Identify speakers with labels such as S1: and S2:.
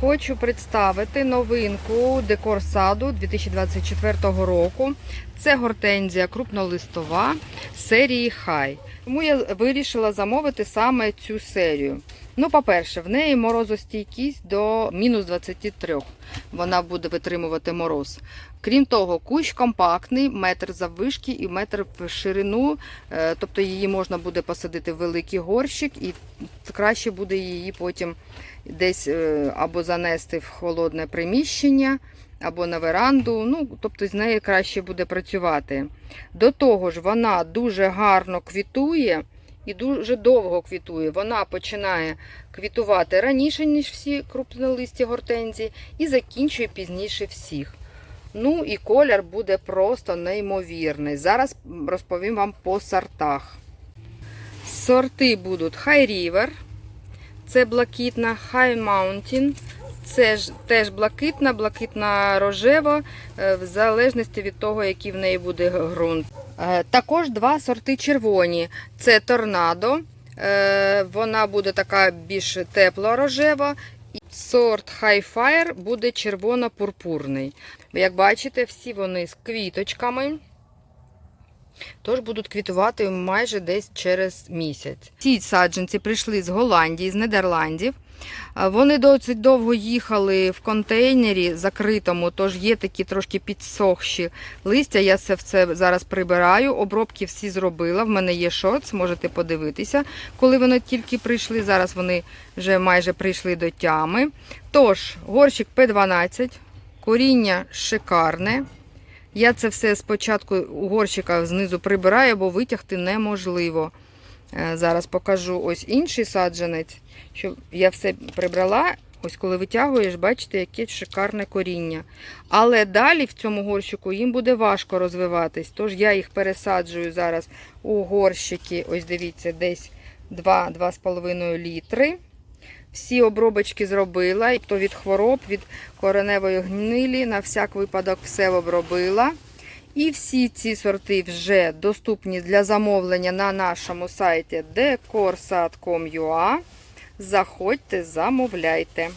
S1: хочу представити новинку декор саду 2024 року. Це гортензія крупнолистова серії Хай. Тому я вирішила замовити саме цю серію. Ну, по-перше, в неї морозостійкість до мінус 23. Вона буде витримувати мороз. Крім того, кущ компактний, метр заввишки і метр в ширину. Е, Тобто її можна буде посадити в великий горщик, і краще буде її потім десь е, або занести в холодне приміщення, або на веранду. Ну, тобто з нею краще буде працювати. До того ж, вона дуже гарно квітує і дуже довго квітує. Вона починає квітувати раніше, ніж всі крупнолисті гортензії, і закінчує пізніше всіх. Ну і колір буде просто неймовірний. Зараз розповім вам по сортах. Сорти будуть High River, це блакитна, High Mountain, це ж теж блакитна, блакитна рожева, е, в залежності від того, який в неї буде ґрунт. Е, Також два сорти червоні. Це торнадо. е, Вона буде така більш тепло-рожева. Сорт Fire буде червоно-пурпурний. Як бачите, всі вони з квіточками. Тож будуть квітувати майже десь через місяць. Ці саджанці прийшли з Голландії, з Нідерландів. Вони досить довго їхали в контейнері закритому, тож є такі трошки підсохші листя. Я це все зараз прибираю. Обробки всі зробила. В мене є шоц, можете подивитися, коли вони тільки прийшли. Зараз вони вже майже прийшли до тями. Тож, горщик П12, коріння шикарне. Я це все спочатку у горщика знизу прибираю, бо витягти неможливо. Е, Зараз покажу ось інший саджанець, що я все прибрала. Ось коли витягуєш, бачите, яке шикарне коріння. Але далі в цьому горщику їм буде важко розвиватись. Тож я їх пересаджую зараз у горщики. Ось дивіться, десь 2-2,5 літри. Всі обробочки зробила, і то від хвороб, від кореневої гнилі, на всяк випадок все обробила. І всі ці сорти вже доступні для замовлення на нашому сайті decorsad.com.ua. Заходьте, замовляйте.